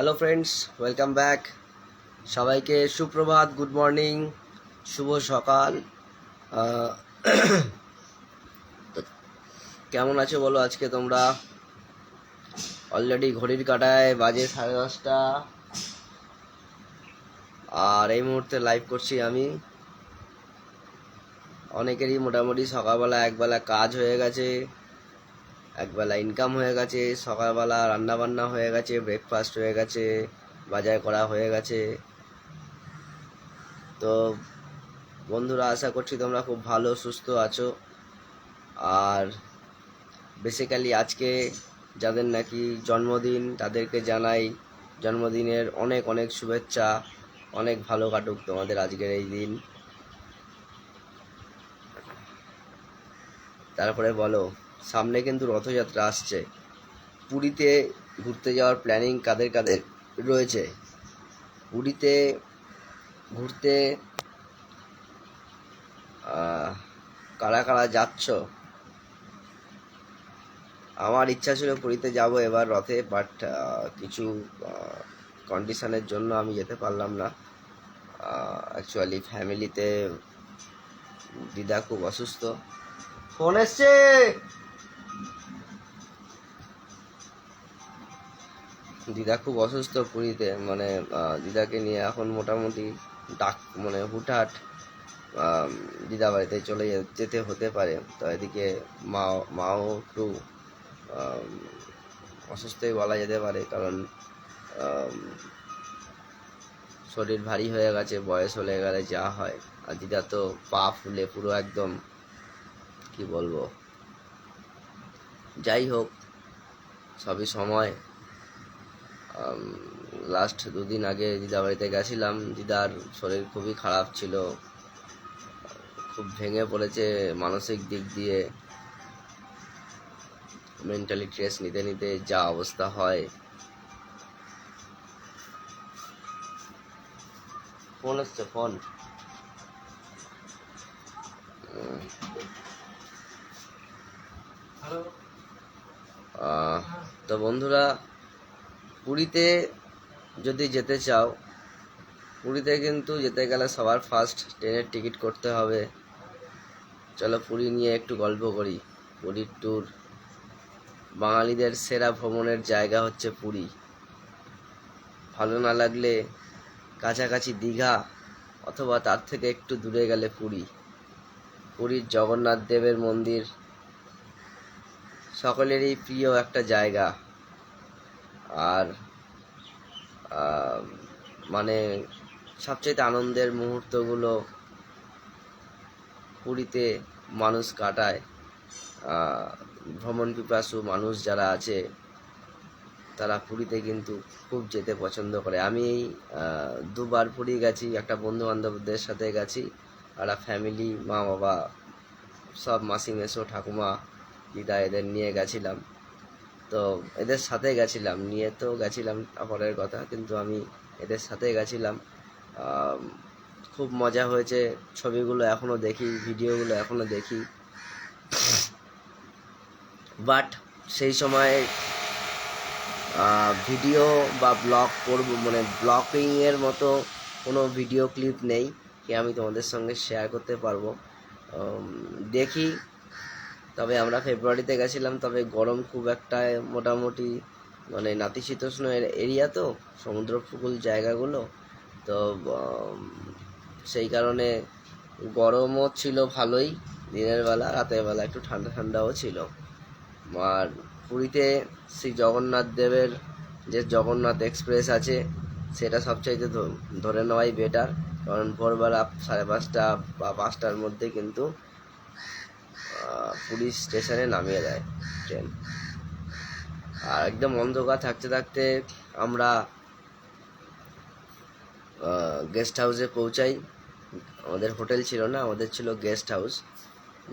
Hello friends welcome back সবাইকে সুপ্রভাত good morning শুভ সকাল। কেমন আছো বলো আজকে তোমরা? অলরেডি ঘড়ির কাটায় বাজে সাড়ে দশটা। আর এই মুহূর্তে লাইভ করছি আমি। অনেকেরই মোটামুটি সকালবেলা একবেলা কাজ হয়ে গেছে। একবেলা ইনকাম হয়ে গেছে, সকালবেলা রান্না বান্না হয়ে গেছে ব্রেকফাস্ট হয়ে গেছে, বাজার করা হয়ে গেছে। তো বন্ধুরা, আশা করছি তোমরা খুব ভালো, সুস্থ আছো। আর বেসিক্যালি আজকে যাদের নাকি জন্মদিন, তাদেরকে জানাই জন্মদিনের অনেক অনেক শুভেচ্ছা, অনেক ভালো কাটুক তোমাদের আজকের এই দিন। তারপরে বলো সামনে কিন্তু রথযাত্রা আসছে। পুরীতে ঘুরতে যাওয়ার প্ল্যানিং কাদের কাদের রয়েছে? পুরীতে ঘুরতে কারা কারা যাচ্ছ? আমার ইচ্ছা ছিল পুরীতে যাব এবার রথে বাট কিছু কন্ডিশনের জন্য আমি যেতে পারলাম না। অ্যাকচুয়ালি ফ্যামিলিতে দিদা খুব অসুস্থ। ফোন এসছে! দিদা খুব অসুস্থ পুরীতে মানে দিদাকে নিয়ে এখন মোটামুটি ডাক মানে হুটহাট দিদা বাড়িতে চলে যেতে হতে পারে। তো এদিকে মা মাও একটু অসুস্থই বলা যেতে পারে কারণ শরীর ভারী হয়ে গেছে, বয়স হলে গেলে যা হয়। আর দিদা তো পা ফুলে পুরো একদম, কি বলব? যাই হোক, সবই সময়। লাস্ট দুদিন আগে দিদা বাড়িতে গেছিলাম। দিদার শরীর খুবই খারাপ ছিল। খুব ভেঙে পড়েছে মানসিক দিক দিয়ে। মেন্টালি স্ট্রেস নিতে নিতে যা অবস্থা হয়। ফোন আসছে ফোন। তো বন্ধুরা পুরীতে যদি যেতে চাও, পুরীতে কিন্তু যেতে গেলে সবার ফার্স্ট ট্রেনের টিকিট করতে হবে। চলো পুরী নিয়ে একটু গল্প করি। পুরীর ট্যুর বাঙালিদের সেরা ভ্রমণের জায়গা হচ্ছে পুরী। ভালো না লাগলে কাছাকাছি দীঘা অথবা তার থেকে একটু দূরে গেলে পুরী। পুরীর জগন্নাথ দেবের মন্দির সকলেরই প্রিয় একটা জায়গা। আর মানে সবচেয়ে আনন্দের মুহূর্তগুলো পুরীতে মানুষ কাটায়। ভ্রমণ পিপাসু মানুষ যারা আছে, তারা পুরীতে কিন্তু খুব যেতে পছন্দ করে। আমি দুবার পুরী গেছি, একটা বন্ধু বান্ধবদের সাথে গেছি, আর ফ্যামিলি মা বাবা সব মাসি মেসো ঠাকুমা, দিদা এদের নিয়ে গেছিলাম। তো এদের সাথে গেছিলাম, নিয়ে তো গেছিলাম পরের কথা, কিন্তু আমি এদের সাথে গেছিলাম। খুব মজা হয়েছে, ছবিগুলো এখনও দেখি, ভিডিওগুলো এখনও দেখি। বাট সেই সময় ভিডিও বা ব্লগ করব মানে ব্লগিংয়ের মতো কোনো ভিডিও ক্লিপ নেই, কি আমি তোমাদের সঙ্গে শেয়ার করতে পারব। দেখি তবে আমরা ফেব্রুয়ারিতে গেছিলাম, তবে গরম খুব একটা মোটামুটি মানে নাতিশীতোষ্ণ এরিয়া তো সমুদ্র উপকূল জায়গাগুলো। তো সেই কারণে গরমও ছিল ভালোই দিনের বেলা, রাতের বেলা একটু ঠান্ডা ঠান্ডাও ছিল। আর পুরীতে শ্রী জগন্নাথ দেবের যে জগন্নাথ এক্সপ্রেস আছে, সেটা সবচাইতে ধরে নেওয়াই বেটার কারণ ভোরবেলা সাড়ে পাঁচটা বা পাঁচটার মধ্যে কিন্তু পুরী স্টেশনে নামিয়ে দেয় ট্রেন। আর একদম অন্ধকার থাকতে থাকতে আমরা গেস্ট হাউসে পৌঁছাই। আমাদের হোটেল ছিল না, আমাদের ছিল গেস্ট হাউস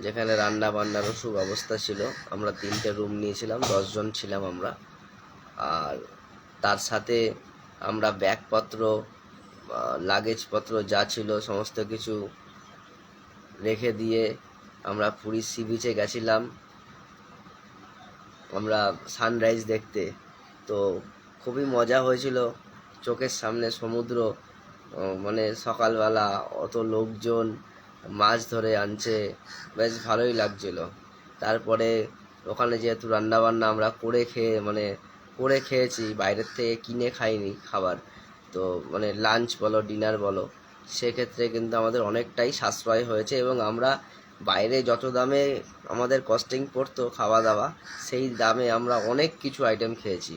যেখানে রান্না বান্নারও সুব্যবস্থা ছিল। আমরা তিনটে রুম নিয়েছিলাম, দশজন ছিলাম আমরা। আর তার সাথে আমরা ব্যাগপত্র লাগেজপত্র যা ছিল, সমস্ত কিছু রেখে দিয়ে আমরা পুরী সি বিচে গেছিলাম। আমরা সানরাইজ দেখতে। তো খুবই মজা হয়েছিল। চোখের সামনে সমুদ্র মানে সকালবেলা অত লোকজন, মাছ ধরে আনছে। বেশ ভালোই লাগছিল। তারপরে ওখানে যেহেতু রান্নাবান্না আমরা করে খেয়ে মানে করে খেয়েছি, বাইরের থেকে কিনে খাইনি খাবার। তো মানে লাঞ্চ বলো ডিনার বলো, সেক্ষেত্রে কিন্তু আমাদের অনেকটাই সাশ্রয় হয়েছে এবং আমরা বাইরে যত দামে আমাদের কস্টিং পড়তো খাওয়া দাওয়া সেই দামে আমরা অনেক কিছু আইটেম খেয়েছি।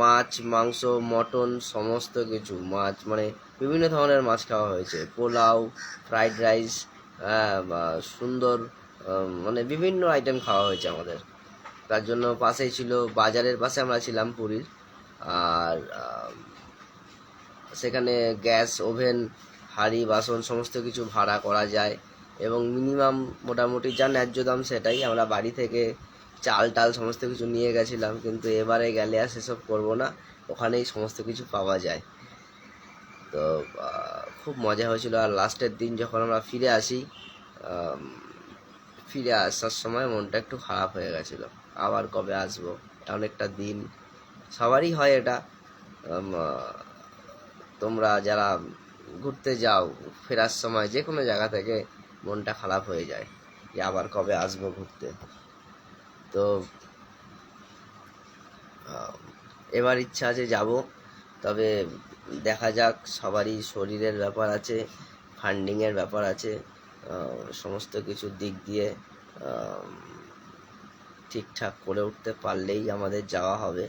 মাছ, মাংস, মটন, সমস্ত কিছু, মাছ মানে বিভিন্ন ধরনের মাছ খাওয়া হয়েছে। পোলাও ফ্রাইড রাইস সুন্দর মানে বিভিন্ন আইটেম খাওয়া হয়েছে আমাদের। তার জন্য পাশেই ছিল, বাজারের পাশে আমরা ছিলাম পুরীর। আর সেখানে গ্যাস ওভেন হাঁড়ি, বাসন, সমস্ত কিছু ভাড়া করা যায়। এবং মিনিমাম মোটামুটি যা ন্যায্য দাম সেটাই। আমরা বাড়ি থেকে চাল টাল সমস্ত কিছু নিয়ে গেছিলাম, কিন্তু এবারে গেলে আর সেসব করব না। ওখানেই সমস্ত কিছু পাওয়া যায়। তো খুব মজা হয়েছিল। আর লাস্টের দিন যখন আমরা ফিরে আসি ফিরে আসার সময় মনটা একটু খারাপ হয়ে গেছিল। আবার কবে আসব? অনেকটা দিন। সবারই হয় এটা। তোমরা যারা ঘুরতে যাও, ফেরার সময় যে কোনো জায়গা থেকে মনটা খারাপ হয়ে যায় যে আবার কবে আসব ঘুরতে। তো এবার ইচ্ছা আছে যাব, তবে দেখা যাক, সবারই শরীরের ব্যাপার আছে ফান্ডিংয়ের ব্যাপার আছে সমস্ত কিছু দিক দিয়ে ঠিকঠাক করে উঠতে পারলেই আমাদের যাওয়া হবে।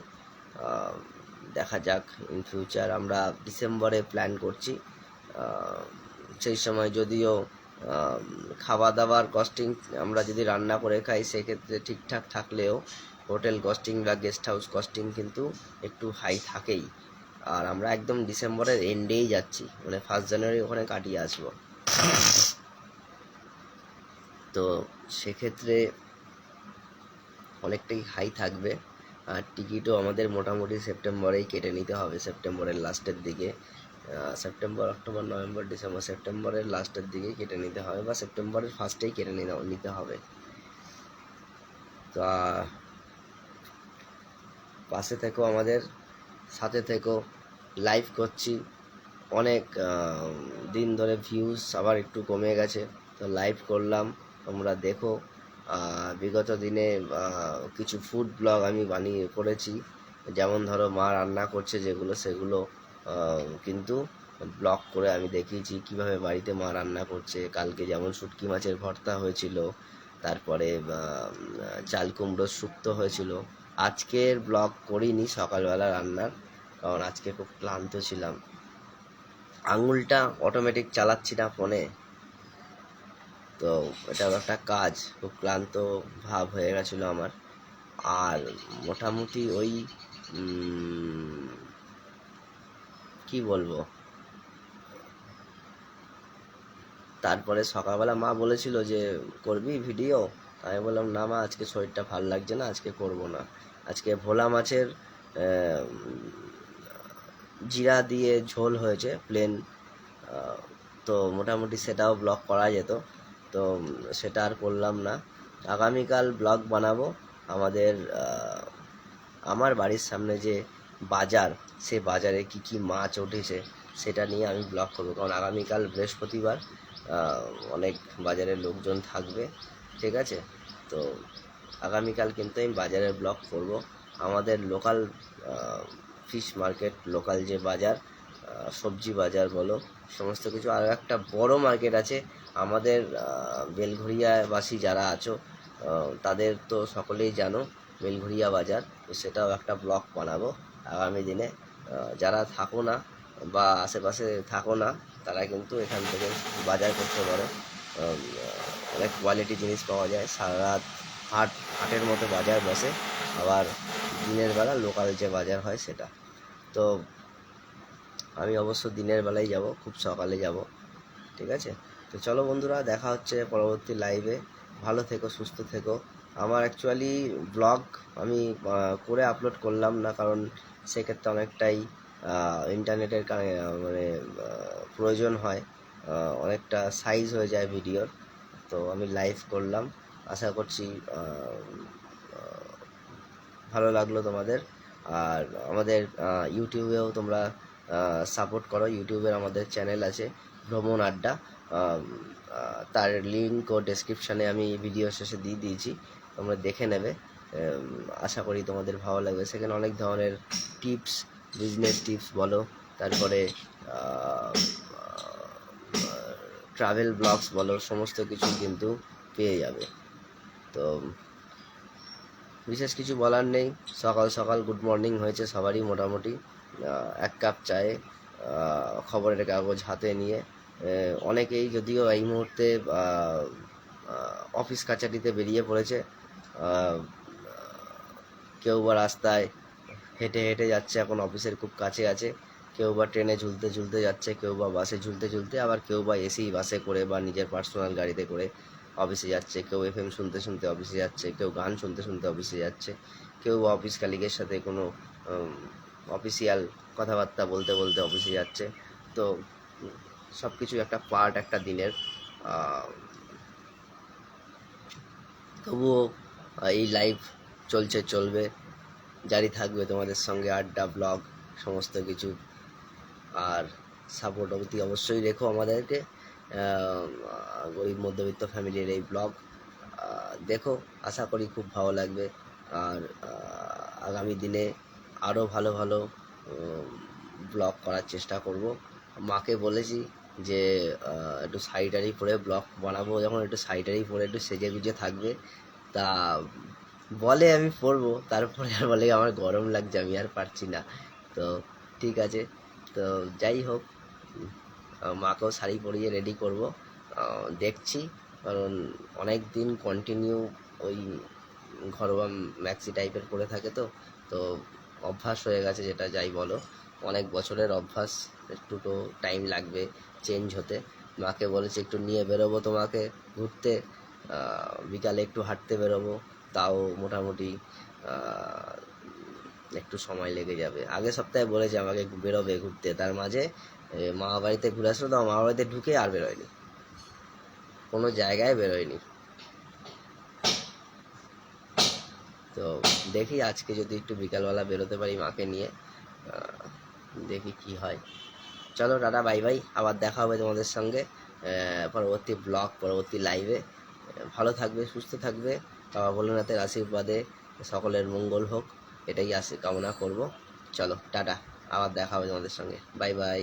দেখা যাক ইন ফিউচার আমরা ডিসেম্বরে প্ল্যান করছি। সেই সময় যদিও খাওয়া দাওয়ার কস্টিং আমরা যদি রান্না করে খাই, সেক্ষেত্রে ঠিকঠাক থাকলেও হোটেল কস্টিং বা গেস্ট হাউস কস্টিং কিন্তু একটু হাই থাকেই। আর আমরা একদম ডিসেম্বরের এন্ডেই যাচ্ছি। মানে ফার্স্ট জানুয়ারি ওখানে কাটিয়ে আসব। তো সেক্ষেত্রে অনেকটাই হাই থাকবে। আর টিকিটও আমাদের মোটামুটি সেপ্টেম্বরেই কেটে নিতে হবে সেপ্টেম্বরের লাস্টের দিকে। সেপ্টেম্বর অক্টোবর নভেম্বর ডিসেম্বর সেপ্টেম্বরের লাস্টের দিকে কেটে নিতে হবে বা সেপ্টেম্বরের ফার্স্টেই কেটে নিতে- হবে। তো পাশে থেকো আমাদের, সাথে থেকো লাইভ করছি। অনেক দিন ধরে ভিউজ আবার একটু কমে গেছে। তো লাইভ করলাম, তোমরা দেখো। বিগত দিনে কিছু ফুড ব্লগ আমি বানিয়ে করেছি। যেমন ধরো মা রান্না করছে যেগুলো, সেগুলো কিন্তু ব্লগ করে আমি দেখিয়েছি কীভাবে বাড়িতে মা রান্না করছে। কালকে যেমন শুটকি মাছের ভর্তা হয়েছিল, তারপরে চাল কুমড়োর শুক্তো হয়েছিল। আজকের ব্লগ করিনি সকালবেলা রান্নার, কারণ আজকে খুব ক্লান্ত ছিলাম। আঙুলটা অটোমেটিক চালাচ্ছি না ফোনে। তো এটাও একটা কাজ, খুব ক্লান্ত ভাব হয়ে গেছিল আমার। আর মোটামুটি ওই কি বলব? তারপরে সকালবেলা মা বলেছিল যে, করবি ভিডিও? আমি বললাম, না মা, আজকে শরীরটা ভালো লাগছে না, আজকে করব না। আজকে ভোলা মাছের জিরা দিয়ে ঝোল হয়েছে প্লেন তো মোটামুটি সেটাও ব্লগ করা যেত। তো সেটা আর করলাম না। আগামীকাল ব্লগ বানাবো। আমাদের আমার বাড়ির সামনে যে বাজার, সে বাজারে কি কি মাছ উঠেছে সেটা নিয়ে আমি ব্লগ করব। কারণ আগামীকাল বৃহস্পতিবার অনেক বাজারের লোকজন থাকবে, ঠিক আছে? তো আগামীকাল কিন্তু আমি বাজারের ব্লগ করব। আমাদের লোকাল ফিশ মার্কেট লোকাল যে বাজার সবজি বাজার বলো, সমস্ত কিছু। আর একটা বড় মার্কেট আছে, আমাদের বেলঘরিয়াবাসী যারা আছো তাদের তো সকলেই জানো বেলঘরিয়া বাজার। তো সেটাও একটা ব্লগ বানাবো। আগামী দিনে যারা থাকো না বা আশেপাশে থাকো না, তারা কিন্তু এখান থেকে বাজার করতে পারো। অনেক কোয়ালিটি জিনিস পাওয়া যায়। সারা রাত হাট, হাটের মতো বাজার বসে। আবার দিনের বেলা লোকাল যে বাজার হয় সেটা। তো আমি অবশ্য দিনের বেলায় যাব, খুব সকালে যাব। ঠিক আছে? তো চলো বন্ধুরা, দেখা হচ্ছে পরবর্তী লাইভে ভালো থেকো, সুস্থ থেকো। আমার অ্যাকচুয়ালি ব্লগ আমি করে আপলোড করলাম না, কারণ সেক্ষেত্রে অনেকটাই ইন্টারনেটের মানে প্রয়োজন হয়। অনেকটা সাইজ হয়ে যায় ভিডিওর তো আমি লাইভ করলাম। আশা করছি ভালো লাগল তোমাদের। আর আমাদের ইউটিউবেও তোমরা সাপোর্ট করো। ইউটিউবের আমাদের চ্যানেল আছে, ভ্রমণ আড্ডা। তার লিঙ্ক ও ডেসক্রিপশানে আমি ভিডিও শেষে দিয়ে দিয়েছি। তোমরা দেখে নেবে। আশা করি তোমাদের ভালো লাগবে। সেখানে অনেক ধরনের টিপস বিজনেস টিপস বলো। তারপরে ট্রাভেল ব্লগস বলো। সমস্ত কিছু কিন্তু পেয়ে যাবে। তো, বিশেষ কিছু বলার নেই। সকাল সকাল গুড মর্নিং হয়েছে সবারই মোটামুটি। এক কাপ চায়ে খবরের কাগজ হাতে নিয়ে। অনেকেই যদিও এই মুহূর্তে অফিস কাছারিতে বেরিয়ে পড়েছে। কেউ বা রাস্তায় হেঁটে হেঁটে যাচ্ছে, এখন অফিসের খুব কাছে আছে। কেউ বা ট্রেনে ঝুলতে ঝুলতে যাচ্ছে, কেউ বা বাসে ঝুলতে ঝুলতে, আবার কেউ বা এসি বাসে করে বা নিজের পার্সোনাল গাড়িতে করে অফিসে যাচ্ছে। কেউ এফ এম শুনতে শুনতে অফিসে যাচ্ছে, কেউ গান শুনতে শুনতে অফিসে যাচ্ছে, কেউ বা অফিস কালিগের সাথে কোনো অফিসিয়াল কথাবার্তা বলতে বলতে অফিসে যাচ্ছে। তো সব কিছু একটা পার্ট একটা দিনের। তবুও এই লাইভ চলছে, চলবে। জারি থাকবে তোমাদের সঙ্গে আড্ডা ব্লগ সমস্ত কিছু। আর সাপোর্ট অবধি অবশ্যই রেখো আমাদেরকে গরিব মধ্যবিত্ত ফ্যামিলির এই ব্লগ দেখো, আশা করি খুব ভালো লাগবে। আর আগামী দিনে আরও ভালো ভালো ব্লগ করার চেষ্টা করব। মাকে বলেছি যে একটু শাড়িটারি পরে ব্লগ বানাবো। যখন একটু শাড়িটারি পরে একটু সেজে গুজে থাকবে তা বলে আমি পরবো, তারপরে আর বলে আমার গরম লাগছে, আমি আর পারছি না। তো ঠিক আছে, তো যাই হোক মাকেও শাড়ি পরিয়ে রেডি করব। দেখছি, কারণ অনেক দিন কন্টিনিউ ওই ঘরোয়া ম্যাক্সি টাইপের পরে থাকে তো তো অভ্যাস হয়ে গেছে যেটা যাই বলো। অনেক বছরের অভ্যাস একটু তো টাইম লাগবে চেঞ্জ হতে। মাকে বলেছি, একটু নিয়ে বেরোবো তোমাকে ঘুরতে। বিকালে একটু হাঁটতে বেরোবো, তাও মোটামুটি একটু সময় লেগে যাবে। আগের সপ্তাহে বলেছে আমাকে বেরোবে ঘুরতে, তার মাঝে মামা বাড়িতে ঘুরে আসলো, তো মামা বাড়িতে ঢুকে আর বেরোয়নি। কোনো জায়গায় বেরোয়নি। তো দেখি আজকে যদি একটু বিকালবেলা বেরোতে পারি মাকে নিয়ে দেখি কি হয়। চলো টাটা, বাই বাই, আবার দেখা হবে তোমাদের সঙ্গে পরবর্তী ব্লগ, পরবর্তী লাইভে ভালো থাকবে, সুস্থ থাকবে। বাবা ভোলেনাথের আশীর্বাদে সকলের মঙ্গল হোক, এটাই আশি কামনা করব। চলো, টাটা, আবার দেখা হবে তোমাদের সঙ্গে। Bye bye.